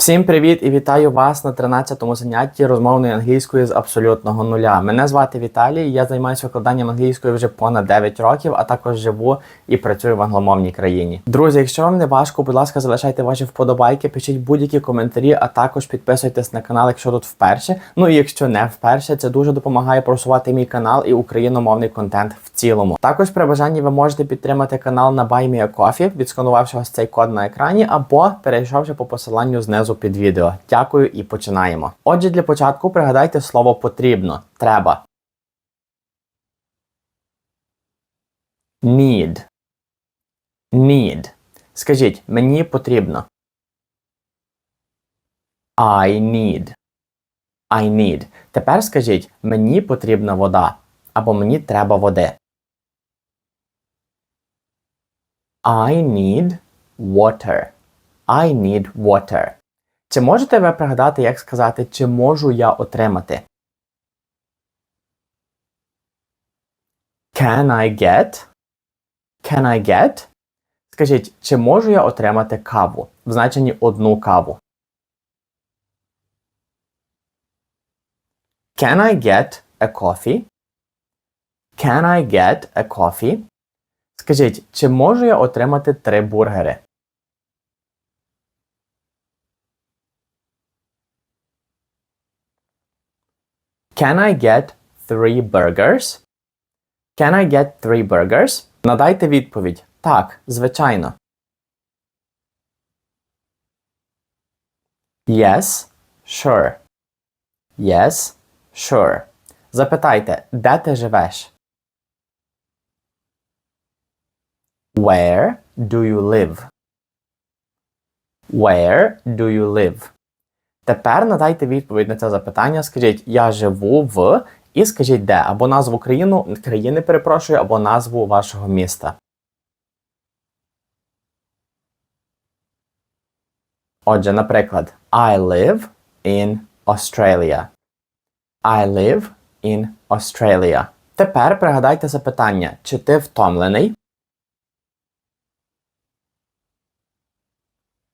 Всім привіт і вітаю вас на 13-му занятті розмовної англійської з абсолютного нуля. Мене звати Віталій, я займаюся викладанням англійської вже понад 9 років, а також живу і працюю в англомовній країні. Друзі, якщо вам не важко, будь ласка, залишайте ваші вподобайки, пишіть будь-які коментарі, а також підписуйтесь на канал, якщо тут вперше. Ну і якщо не вперше, це дуже допомагає просувати мій канал і україномовний контент в цілому. Також при бажанні ви можете підтримати канал на BuyMeACoffee, відсканувавши ось цей код на екрані, або перейшовши по посиланню знизу під відео. Дякую і починаємо. Отже, для початку пригадайте слово потрібно. Треба. Need. Need. Скажіть, мені потрібно. I need. I need. Тепер скажіть, мені потрібна вода. Або мені треба води. I need water. I need water. Чи можете ви пригадати, як сказати, чи можу я отримати? Can I get? Can I get? Скажіть, чи можу я отримати каву? В значенні одну каву. Can I get a coffee? Can I get a coffee? Скажіть, чи можу я отримати три бургери? Can I get three burgers? Can I get three burgers? Надайте відповідь. Так, звичайно. Yes, sure. Yes, sure. Запитайте, де ти живеш? Where do you live? Where do you live? Тепер надайте відповідь на це запитання. Скажіть, я живу в і скажіть де, або назву країну, країни перепрошую, або назву вашого міста. Отже, наприклад, I live in Australia. I live in Australia. Тепер пригадайте запитання, чи ти втомлений?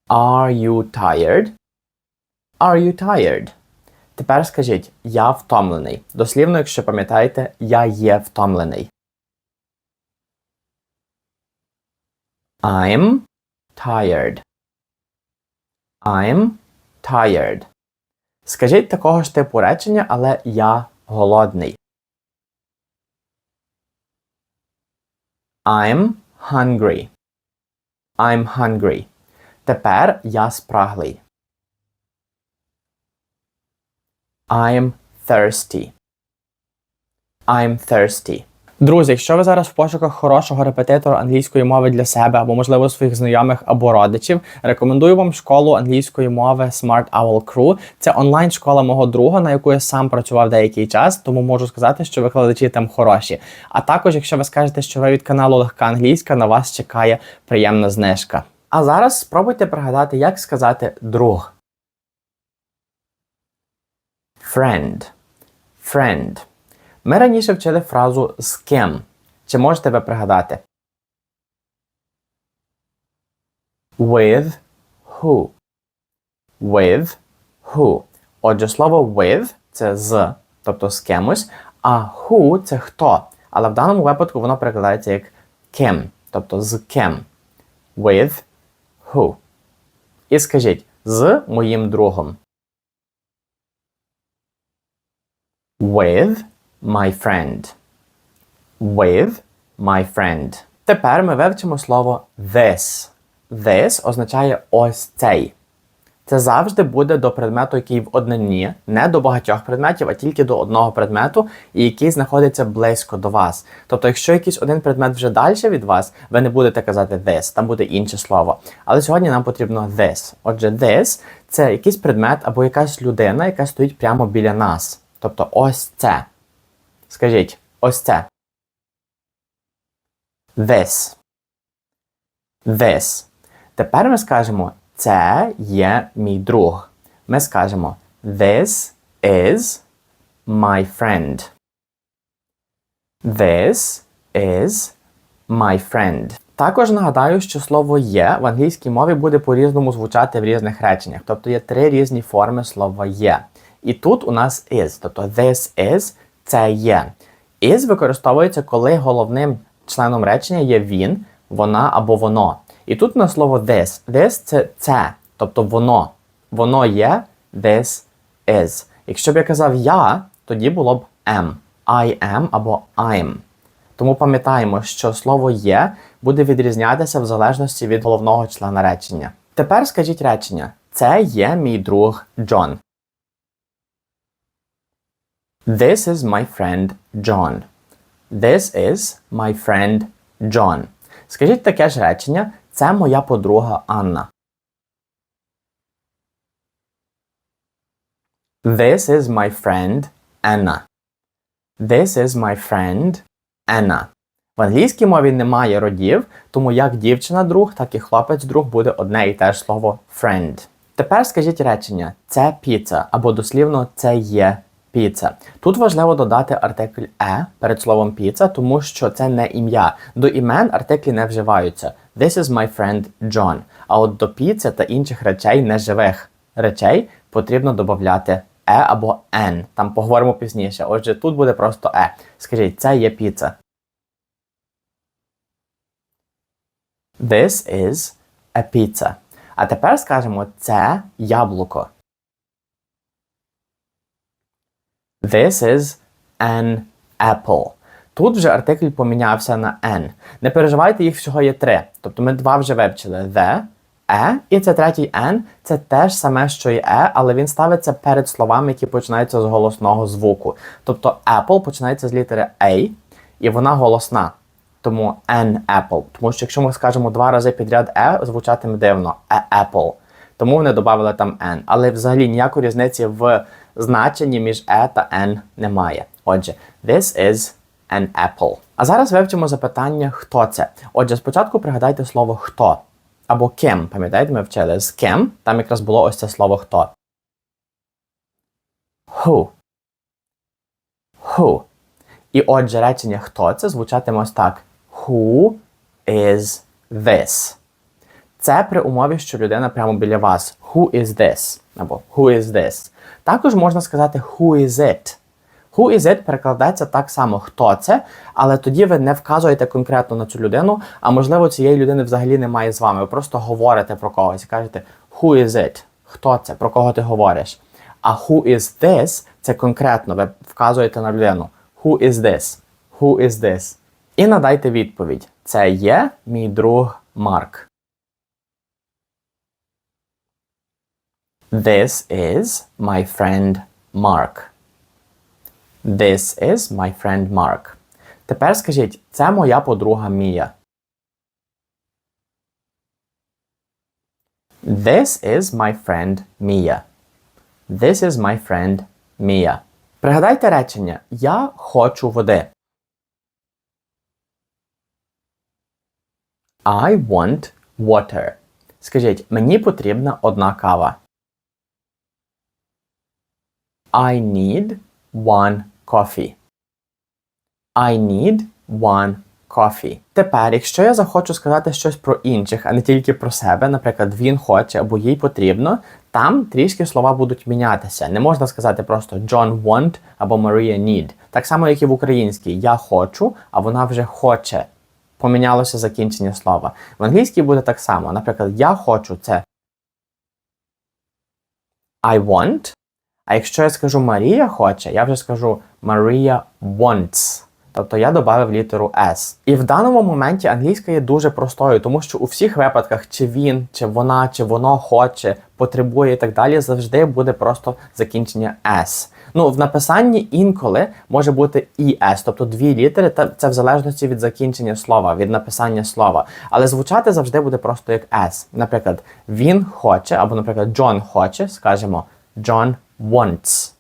Are you tired? Are you tired? Тепер скажіть я втомлений. Дослівно, якщо пам'ятаєте, я є втомлений. I'm tired. I'm tired. Скажіть такого ж типу речення, але я голодний. I'm hungry. I'm hungry. Тепер я спраглий. I'm thirsty. I'm thirsty. Друзі, якщо ви зараз в пошуках хорошого репетитора англійської мови для себе або, можливо, своїх знайомих або родичів, рекомендую вам школу англійської мови Smart Owl Crew. Це онлайн-школа мого друга, на яку я сам працював деякий час, тому можу сказати, що викладачі там хороші. А також, якщо ви скажете, що ви від каналу Легка Англійська, на вас чекає приємна знижка. А зараз спробуйте пригадати, як сказати друг. Friend. Friend. Ми раніше вчили фразу з ким. Чи можете ви пригадати? With who. With who. Отже, слово with це з, тобто з кимось, а who це хто. Але в даному випадку воно перекладається як ким, тобто з ким. With who. І скажіть з моїм другом. With my friend. With my friend. Тепер ми вивчимо слово this. This означає ось цей. Це завжди буде до предмету, який в однині, не до багатьох предметів, а тільки до одного предмету, і який знаходиться близько до вас. Тобто, якщо якийсь один предмет вже далі від вас, ви не будете казати this, там буде інше слово. Але сьогодні нам потрібно this. Отже, this це якийсь предмет або якась людина, яка стоїть прямо біля нас. Тобто ось це. Скажіть, ось це. This. This. Тепер ми скажемо це є мій друг. Ми скажемо This is my friend. This is my friend. Також нагадаю, що слово є в англійській мові буде по-різному звучати в різних реченнях. Тобто є три різні форми слова є. І тут у нас is, тобто this is це є. Is використовується, коли головним членом речення є він, вона або воно. І тут на слово this. This це це, тобто воно. Воно є, this is. Якщо б я казав я, тоді було б am. I am або I'm. Тому пам'ятаємо, що слово є буде відрізнятися в залежності від головного члена речення. Тепер скажіть речення: Це є мій друг Джон. This is my friend John. This is my friend John. Скажіть таке ж речення. Це моя подруга Анна. This is my friend Anna. This is my friend Anna. В англійській мові немає родів, тому як дівчина-друг, так і хлопець-друг буде одне і те ж слово friend. Тепер скажіть речення це піца або дослівно це є піца. Тут важливо додати артикль е перед словом піца, тому що це не ім'я. До імен артиклі не вживаються. This is my friend John. А от до піци та інших речей неживих речей потрібно додати е або n. Там поговоримо пізніше. Отже, тут буде просто е. Скажіть, це є піца. This is a pizza. А тепер скажемо це яблуко. This is an apple. Тут вже артикль помінявся на n. Не переживайте, їх всього є три. Тобто ми два вже вивчили the, e, і це третій n. Це теж саме, що і e, але він ставиться перед словами, які починаються з голосного звуку. Тобто apple починається з літери A, і вона голосна. Тому an apple. Тому що якщо ми скажемо два рази підряд e, звучатиме дивно a apple. Тому вони додали там n. Але взагалі ніякої різниці в значенні між e та n немає. Отже, this is an apple. А зараз вивчимо запитання, хто це. Отже, спочатку пригадайте слово хто або ким. Пам'ятаєте, ми вчили з ким. Там якраз було ось це слово хто. Who. Who. І отже, речення хто це звучатиме ось так. Who is this? Це при умові, що людина прямо біля вас. Who is this? Або who is this? Також можна сказати who is it. Who is it перекладається так само, хто це, але тоді ви не вказуєте конкретно на цю людину, а можливо, цієї людини взагалі немає з вами. Ви просто говорите про когось і кажете who is it? Хто це? Про кого ти говориш? А who is this це конкретно, ви вказуєте на людину. Who is this? Who is this? І надайте відповідь. Це є мій друг Марк. This is my friend Mark. This is my friend Mark. Тепер скажіть, це моя подруга Мія. This is my friend Mia. This is my friend Mia. Пригадайте речення Я хочу води. I want water. Скажіть, мені потрібна одна кава. I need one coffee. I need one coffee. Тепер, якщо я захочу сказати щось про інших, а не тільки про себе, наприклад, він хоче або їй потрібно, там трішки слова будуть мінятися. Не можна сказати просто John want або Maria need. Так само, як і в українській я хочу, а вона вже хоче. Помінялося закінчення слова. В англійській буде так само. Наприклад, я хочу це I want. А якщо я скажу Марія хоче, я вже скажу Maria wants. Тобто я додав літеру S. І в даному моменті англійська є дуже простою, тому що у всіх випадках, чи він, чи вона, чи воно хоче, потребує і так далі, завжди буде просто закінчення S. Ну, в написанні інколи може бути і S, тобто дві літери, та це в залежності від закінчення слова, від написання слова. Але звучати завжди буде просто як S. Наприклад, він хоче, або, наприклад, Джон хоче, скажемо John wants.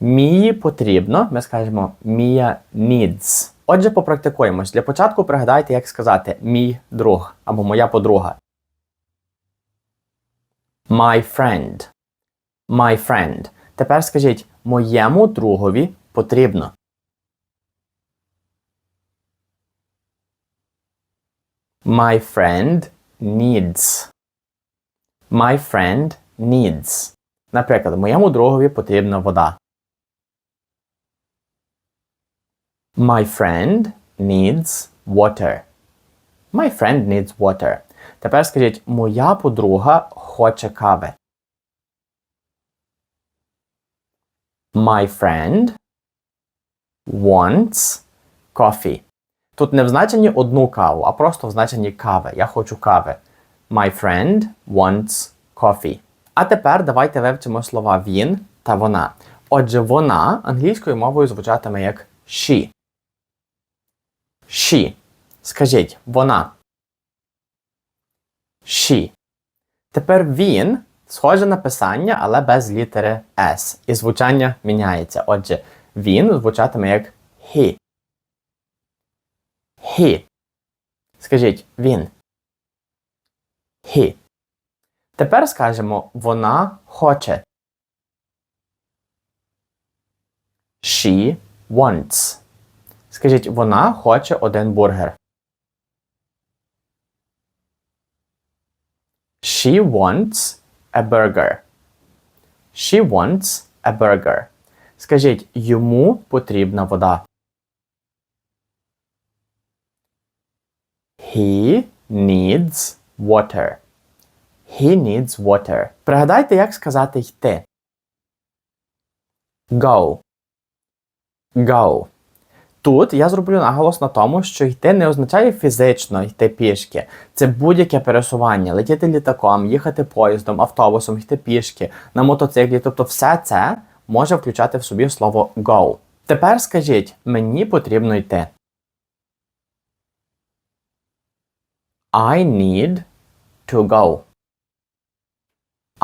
Мії потрібно, ми скажемо Мія needs. Отже, попрактикуємось. Для початку пригадайте, як сказати мій друг або моя подруга. My friend. My friend. Тепер скажіть моєму другові потрібно. My friend needs. My friend needs. Наприклад, моєму другові потрібна вода. My friend needs water. My friend needs water. Тепер скажіть, моя подруга хоче кави. My friend wants coffee. Тут не в значенні одну каву, а просто в значенні кави. Я хочу кави. My friend wants coffee. А тепер давайте вивчимо слова він та вона. Отже, вона англійською мовою звучатиме як she. She. Скажіть, вона. She. Тепер він схоже на писання, але без літери S. І звучання міняється. Отже, він звучатиме як he. He. Скажіть він. He. Тепер скажемо вона хоче. She wants. Скажіть, вона хоче один бургер. She wants a burger. She wants a burger. Скажіть, йому потрібна вода. He needs water. He needs water. Пригадайте, як сказати йти. Go. Go. Тут я зроблю наголос на тому, що йти не означає фізично йти пішки. Це будь-яке пересування, летіти літаком, їхати поїздом, автобусом, йти пішки, на мотоциклі. Тобто все це може включати в собі слово go. Тепер скажіть, мені потрібно йти. I need to go.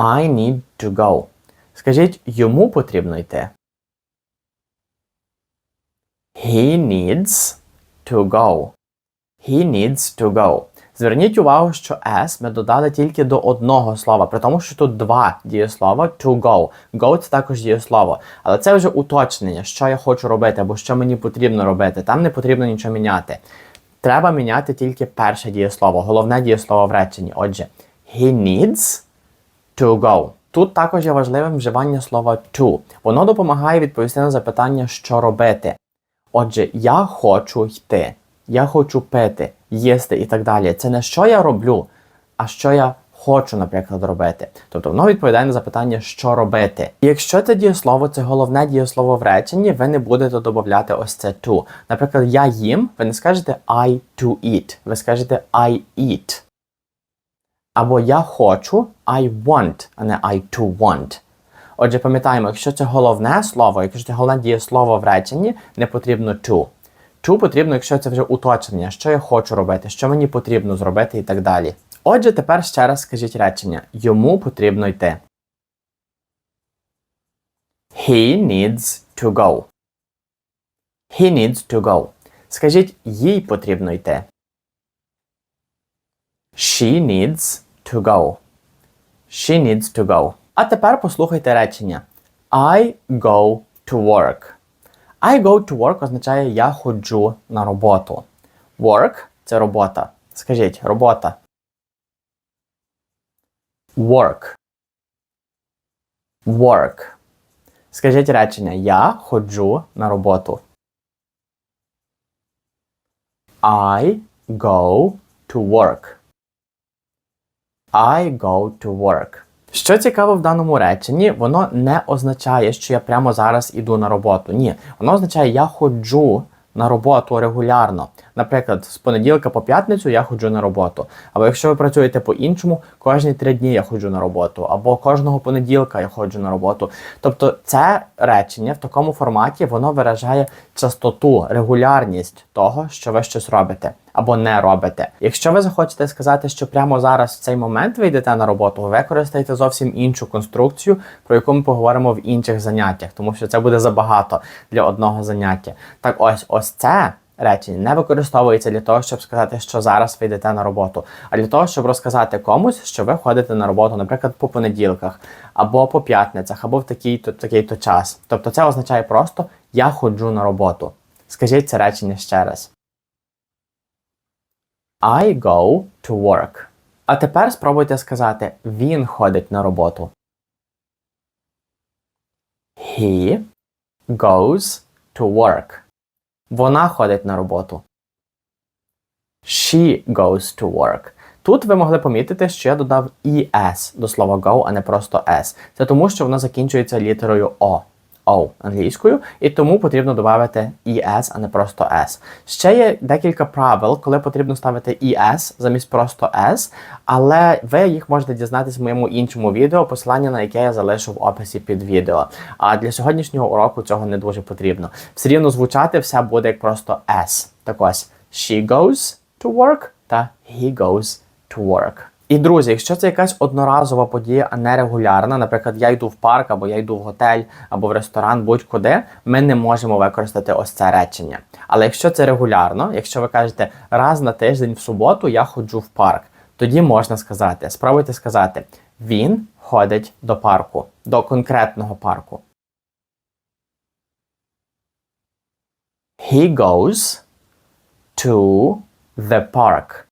I need to go. Скажіть, йому потрібно йти. He needs to go. He needs to go. Зверніть увагу, що S ми додали тільки до одного слова, при тому, що тут два дієслова to go. Go це також дієслово. Але це вже уточнення, що я хочу робити або що мені потрібно робити. Там не потрібно нічого міняти. Треба міняти тільки перше дієслово, головне дієслово в реченні. Отже, he needs to go. Тут також є важливим вживання слова to. Воно допомагає відповісти на запитання, що робити. Отже, я хочу йти, я хочу пити, їсти і так далі. Це не що я роблю, а що я хочу, наприклад, робити. Тобто воно відповідає на запитання, що робити. І якщо це дієслово, це головне дієслово в реченні, ви не будете додати ось це to. Наприклад, я їм, ви не скажете I to eat, ви скажете I eat. Або я хочу I want, а не I to want. Отже, пам'ятаємо, якщо це головне слово, якщо це головне дієслово в реченні, не потрібно to. To потрібно, якщо це вже уточнення, що я хочу робити, що мені потрібно зробити і так далі. Отже, тепер ще раз скажіть речення. Йому потрібно йти. He needs to go. He needs to go. Скажіть, їй потрібно йти. She needs to go. She needs to go. А тепер послухайте речення. I go to work. I go to work означає я ходжу на роботу. Work це робота. Скажіть, робота. Work. Work. Скажіть речення. Я ходжу на роботу. I go to work. I go to work. Що цікаво в даному реченні, воно не означає, що я прямо зараз іду на роботу. Ні, воно означає, я ходжу на роботу регулярно. Наприклад, з понеділка по п'ятницю я ходжу на роботу. Або якщо ви працюєте по-іншому, кожні три дні я ходжу на роботу, або кожного понеділка я ходжу на роботу. Тобто, це речення в такому форматі воно виражає частоту, регулярність того, що ви щось робите або не робите. Якщо ви захочете сказати, що прямо зараз в цей момент ви йдете на роботу, ви використаєте зовсім іншу конструкцію, про яку ми поговоримо в інших заняттях, тому що це буде забагато для одного заняття. Так, ось ось це. Речення не використовується для того, щоб сказати, що зараз ви йдете на роботу, а для того, щоб розказати комусь, що ви ходите на роботу, наприклад, по понеділках, або по п'ятницях, або в такий-то такий-то час. Тобто це означає просто я ходжу на роботу. Скажіть це речення ще раз. I go to work. А тепер спробуйте сказати він ходить на роботу. He goes to work. Вона ходить на роботу. She goes to work. Тут ви могли помітити, що я додав ES до слова go, а не просто S. Це тому, що воно закінчується літерою O. O англійською, і тому потрібно додати ES, а не просто S. Ще є декілька правил, коли потрібно ставити ES замість просто S, але ви їх можете дізнатися в моєму іншому відео, посилання на яке я залишу в описі під відео. А для сьогоднішнього уроку цього не дуже потрібно. Все рівно звучати все буде як просто S. Так ось she goes to work та he goes to work. І друзі, якщо це якась одноразова подія, а не регулярна, наприклад, я йду в парк, або я йду в готель, або в ресторан, будь-куди, ми не можемо використати ось це речення. Але якщо це регулярно, якщо ви кажете раз на тиждень в суботу я ходжу в парк, тоді можна сказати, спробуйте сказати, він ходить до парку, до конкретного парку. He goes to the park.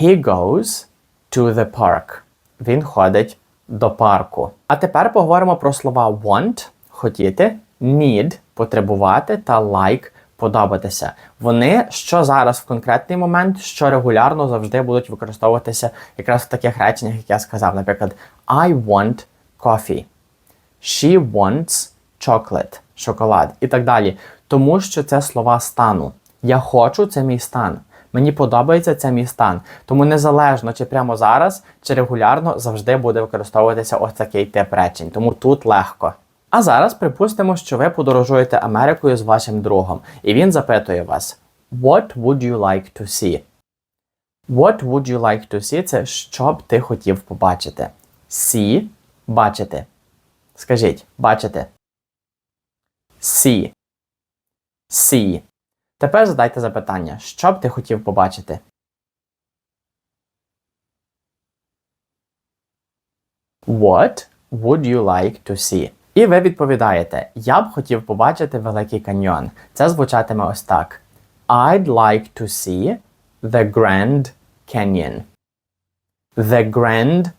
He goes to the park. Він ходить до парку. А тепер поговоримо про слова want хотіти, need потребувати та like подобатися. Вони що зараз в конкретний момент, що регулярно завжди будуть використовуватися якраз в таких реченнях, як я сказав. Наприклад, I want coffee. She wants chocolate, шоколад і так далі. Тому що це слова стану. Я хочу це мій стан. Мені подобається це мій стан. Тому незалежно, чи прямо зараз, чи регулярно завжди буде використовуватися ось такий тип речень. Тому тут легко. А зараз припустимо, що ви подорожуєте Америкою з вашим другом, і він запитує вас: What would you like to see? What would you like to see? Це що б ти хотів побачити. See – бачити. Скажіть, бачите. See. See. Тепер задайте запитання, що б ти хотів побачити? What would you like to see? І ви відповідаєте: Я б хотів побачити Великий каньйон. Це звучатиме ось так: I'd like to see the Grand Canyon. The Grand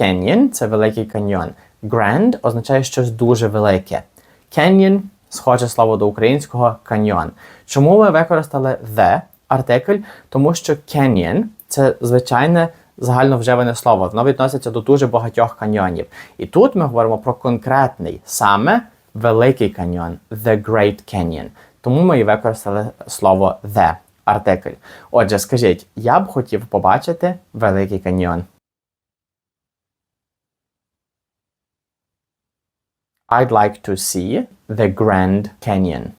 Canyon це Великий каньйон. Grand означає щось дуже велике. Canyon схоже слово до українського каньйон. Чому ви використали the артикль? Тому що canyon – це звичайне загальновживане слово. Воно відноситься до дуже багатьох каньйонів. І тут ми говоримо про конкретний, саме великий каньйон, the Great Canyon. Тому ми і використали слово the артикль. Отже, скажіть, я б хотів побачити великий каньйон. I'd like to see the Grand Canyon.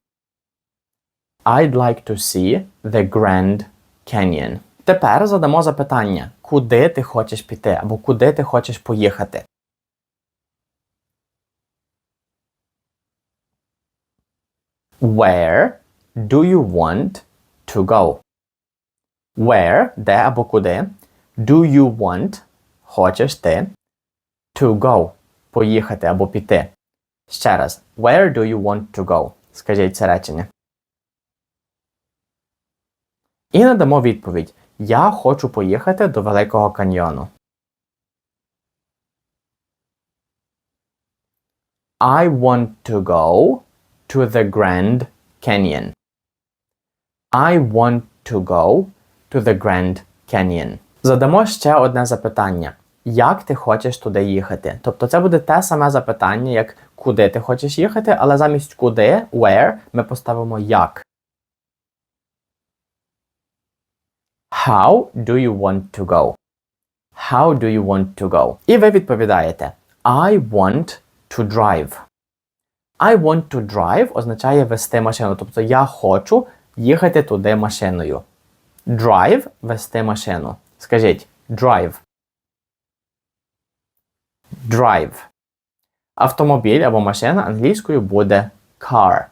I'd like to see the Grand Canyon. Тепер задамо запитання, куди ти хочеш піти або куди ти хочеш поїхати. Where do you want to go? Where, де або куди, do you want, хочеш ти, to go, поїхати або піти. Ще раз. Where do you want to go? Скажіть це речення. І надамо відповідь. Я хочу поїхати до Великого каньйону. I want to go to the Grand Canyon. I want to go to the Grand Canyon. Задамо ще одне запитання як ти хочеш туди їхати. Тобто це буде те саме запитання, як куди ти хочеш їхати, але замість куди, where, ми поставимо як. How do you want to go? How do you want to go? І ви відповідаєте I want to drive. I want to drive означає вести машину. Тобто я хочу їхати туди машиною. Drive вести машину. Скажіть drive drive. Автомобіль або машина англійською буде car.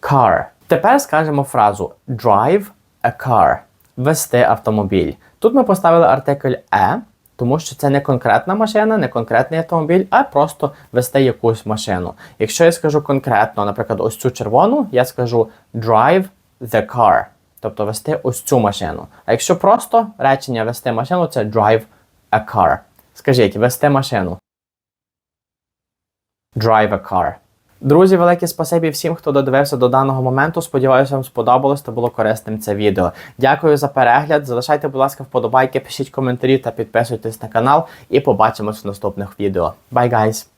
Car. Тепер скажемо фразу drive a car. Вести автомобіль. Тут ми поставили артикль e, тому що це не конкретна машина, не конкретний автомобіль, а просто вести якусь машину. Якщо я скажу конкретно, наприклад, ось цю червону, я скажу drive the car. Тобто вести ось цю машину. А якщо просто речення вести машину, це drive a car. Скажіть, вести машину. Drive a car. Друзі, велике спасибі всім, хто додивився до даного моменту. Сподіваюся, вам сподобалось та було корисним це відео. Дякую за перегляд. Залишайте, будь ласка, вподобайки, пишіть коментарі та підписуйтесь на канал. І побачимось в наступних відео. Bye, guys!